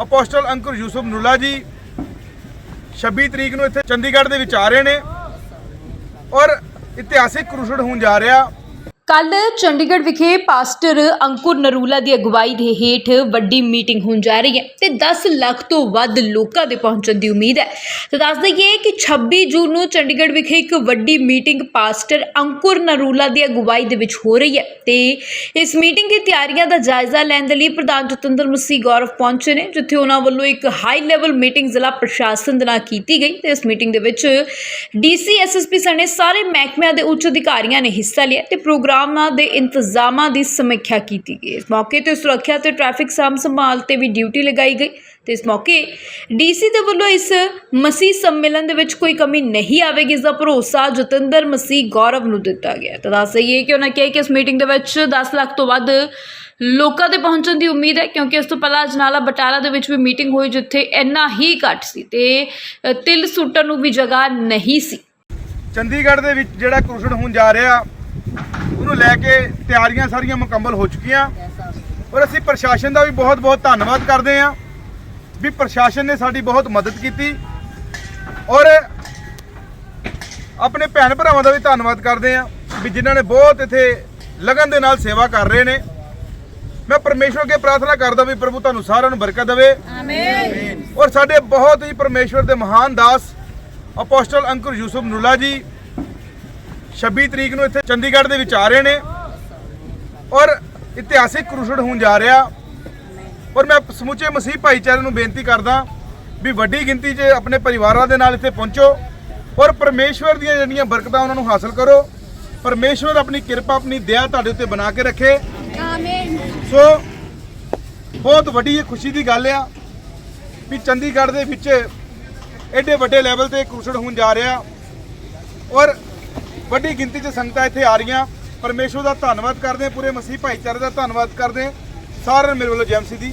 Apostle ਅੰਕੁਰ ਯੂਸਫ ਨੁੱਲਾ ਜੀ 26 ਤਰੀਕ ਨੂੰ ਇੱਥੇ ਚੰਡੀਗੜ੍ਹ ਦੇ ਵਿੱਚ ਆ ਰਹੇ ਨੇ ਔਰ ਇਤਿਹਾਸਿਕ ਕਰੂਸਡ ਹੋਣ ਜਾ ਰਿਹਾ। ਕੱਲ ਚੰਡੀਗੜ੍ਹ ਵਿਖੇ ਪਾਸਟਰ ਅੰਕੁਰ ਨਰੂਲਾ ਦੀ ਅਗਵਾਈ ਦੇ ਹੇਠ ਵੱਡੀ ਮੀਟਿੰਗ ਹੋਣ ਜਾ ਰਹੀ ਹੈ ਤੇ 10 ਲੱਖ ਤੋਂ ਵੱਧ ਲੋਕਾਂ ਦੇ ਪਹੁੰਚਣ ਦੀ ਉਮੀਦ ਹੈ। ਤੇ ਦੱਸ ਦਈਏ ਕਿ 26 ਜੂਨ ਨੂੰ ਚੰਡੀਗੜ੍ਹ ਵਿਖੇ ਇੱਕ ਵੱਡੀ ਮੀਟਿੰਗ ਪਾਸਟਰ ਅੰਕੁਰ ਨਰੂਲਾ ਦੀ ਅਗਵਾਈ ਦੇ ਵਿੱਚ ਹੋ ਰਹੀ ਹੈ ਤੇ ਇਸ ਮੀਟਿੰਗ ਦੀ ਤਿਆਰੀਆਂ ਦਾ ਜਾਇਜ਼ਾ ਲੈਣ ਦੇ ਲਈ ਪ੍ਰਧਾਨ ਜਤਿੰਦਰ ਮਸੀਹ ਗੌਰਵ ਪਹੁੰਚੇ ਨੇ, ਜਿੱਥੇ ਉਹਨਾਂ ਵੱਲੋਂ ਇੱਕ ਹਾਈ ਲੈਵਲ ਮੀਟਿੰਗ ਜ਼ਿਲ੍ਹਾ ਪ੍ਰਸ਼ਾਸਨ ਦੇ ਨਾਲ ਕੀਤੀ ਗਈ ਤੇ ਇਸ ਮੀਟਿੰਗ ਦੇ ਵਿੱਚ ਡੀਸੀ ਐਸਐਸਪੀ ਸਣੇ ਸਾਰੇ ਮਹਿਕਮਿਆਂ ਦੇ ਉੱਚ ਅਧਿਕਾਰੀਆਂ ਨੇ ਹਿੱਸਾ ਲਿਆ ਤੇ ਪ੍ਰੋਗਰਾਮ ਦੇ ਇੰਤਜ਼ਾਮਾਂ ਦੀ ਸਮੀਖਿਆ ਕੀਤੀ ਗਈ। ਇਸ ਮੌਕੇ ਤੇ ਸੁਰੱਖਿਆ ਤੇ ਟ੍ਰੈਫਿਕ ਸਾਂਭ ਸੰਭਾਲ ਤੇ ਵੀ ਡਿਊਟੀ ਲਗਾਈ ਗਈ ਤੇ ਇਸ ਮੌਕੇ ਡੀਸੀ ਦੇ ਵੱਲੋਂ ਇਸ ਮਸੀਹ ਸੰਮੇਲਨ ਦੇ ਵਿੱਚ ਕੋਈ ਕਮੀ ਨਹੀਂ ਆਵੇਗੀ, ਇਸ ਦਾ ਭਰੋਸਾ ਜਤਿੰਦਰ ਮਸੀਹ ਗੌਰਵ ਨੂੰ ਦਿੱਤਾ ਗਿਆ। ਤਾਂ ਦੱਸ ਦਈਏ ਕਿ ਉਹਨਾਂ ਕਿਹਾ ਕਿ ਇਸ ਮੀਟਿੰਗ ਦੇ ਵਿੱਚ 10 ਲੱਖ ਤੋਂ ਵੱਧ ਲੋਕਾਂ ਦੇ ਪਹੁੰਚਣ ਦੀ ਉਮੀਦ ਹੈ, ਕਿਉਂਕਿ ਇਸ ਤੋਂ ਪਹਿਲਾਂ ਅਜਨਾਲਾ ਬਟਾਲਾ ਦੇ ਵਿੱਚ ਵੀ ਮੀਟਿੰਗ ਹੋਈ ਜਿੱਥੇ ਇੰਨਾ ਹੀ ਘੱਟ ਸੀ ਤੇ ਤਿਲ ਸੁੱਟਣ ਨੂੰ ਵੀ ਜਗ੍ਹਾ ਨਹੀਂ ਸੀ। ਚੰਡੀਗੜ੍ਹ ਦੇ ਵਿੱਚ ਜਿਹੜਾ ਕਰੂਸਡ ਹੋਣ ਜਾ ਰਿਹਾ ਉਹਨੂੰ ਲੈ ਕੇ ਤਿਆਰੀਆਂ ਸਾਰੀਆਂ ਮੁਕੰਮਲ ਹੋ ਚੁੱਕੀਆਂ। ਔਰ ਅਸੀਂ ਪ੍ਰਸ਼ਾਸਨ ਦਾ ਵੀ ਬਹੁਤ-ਬਹੁਤ ਧੰਨਵਾਦ ਕਰਦੇ ਹਾਂ ਵੀ ਪ੍ਰਸ਼ਾਸਨ ਨੇ ਸਾਡੀ ਬਹੁਤ ਮਦਦ ਕੀਤੀ। ਔਰ ਆਪਣੇ ਭੈਣ ਭਰਾਵਾਂ ਦਾ ਵੀ ਧੰਨਵਾਦ ਕਰਦੇ ਹਾਂ ਵੀ ਜਿਨ੍ਹਾਂ ਨੇ ਬਹੁਤ ਇੱਥੇ ਲਗਨ ਦੇ ਨਾਲ ਸੇਵਾ ਕਰ ਰਹੇ ਨੇ। ਮੈਂ ਪਰਮੇਸ਼ਵਰ ਅੱਗੇ ਪ੍ਰਾਰਥਨਾ ਕਰਦਾ ਵੀ ਪ੍ਰਭੂ ਤੁਹਾਨੂੰ ਸਾਰਿਆਂ ਨੂੰ ਬਰਕਤ ਦੇਵੇ। ਆਮੀਨ ਔਰ ਸਾਡੇ ਬਹੁਤ ਹੀ ਪਰਮੇਸ਼ਵਰ ਦੇ ਮਹਾਨ ਦਾਸ ਅਪੋਸਟਲ ਅੰਕੁਰ ਯੂਸਫ ਨੂਲਾ ਜੀ 26 ਤਰੀਕ ਨੂੰ ਇੱਥੇ ਚੰਡੀਗੜ੍ਹ ਦੇ ਵਿੱਚ ਆ ਰਹੇ ਨੇ ਔਰ ਇਤਿਹਾਸਿਕ ਕਰੂਸਡ ਹੋਣ ਜਾ ਰਿਹਾ। ਔਰ ਮੈਂ ਸਮੁੱਚੇ ਮਸੀਹ ਭਾਈਚਾਰੇ ਨੂੰ ਬੇਨਤੀ ਕਰਦਾ ਵੀ ਵੱਡੀ ਗਿਣਤੀ 'ਚ ਆਪਣੇ ਪਰਿਵਾਰਾਂ ਦੇ ਨਾਲ ਇੱਥੇ ਪਹੁੰਚੋ ਔਰ ਪਰਮੇਸ਼ਵਰ ਦੀਆਂ ਜਿਹੜੀਆਂ ਬਰਕਤਾਂ ਉਹਨਾਂ ਨੂੰ ਹਾਸਲ ਕਰੋ। ਪਰਮੇਸ਼ਵਰ ਆਪਣੀ ਕਿਰਪਾ ਆਪਣੀ ਦਇਆ ਤੁਹਾਡੇ ਉੱਤੇ ਬਣਾ ਕੇ ਰੱਖੇ। ਆਮੀਨ ਸੋ ਬਹੁਤ ਵੱਡੀ ਇਹ ਖੁਸ਼ੀ ਦੀ ਗੱਲ ਆ ਵੀ ਚੰਡੀਗੜ੍ਹ ਦੇ ਵਿੱਚ ਐਡੇ ਵੱਡੇ ਲੈਵਲ ਤੇ ਕਰੂਸਡ ਹੋਣ ਜਾ ਰਿਹਾ। ਔਰ ਵੱਡੀ ਗਿਣਤੀ 'ਚ ਸੰਗਤਾਂ ਇੱਥੇ ਆ ਰਹੀਆਂ। ਪਰਮੇਸ਼ਵਰ ਦਾ ਧੰਨਵਾਦ ਕਰਦੇ ਪੂਰੇ ਮਸੀਹ ਭਾਈਚਾਰੇ ਦਾ ਧੰਨਵਾਦ ਕਰਦੇ ਹਾਂ। ਸਾਰਿਆਂ ਨੂੰ ਮੇਰੇ ਵੱਲੋਂ ਜੈ ਮਸੀਹ ਦੀ।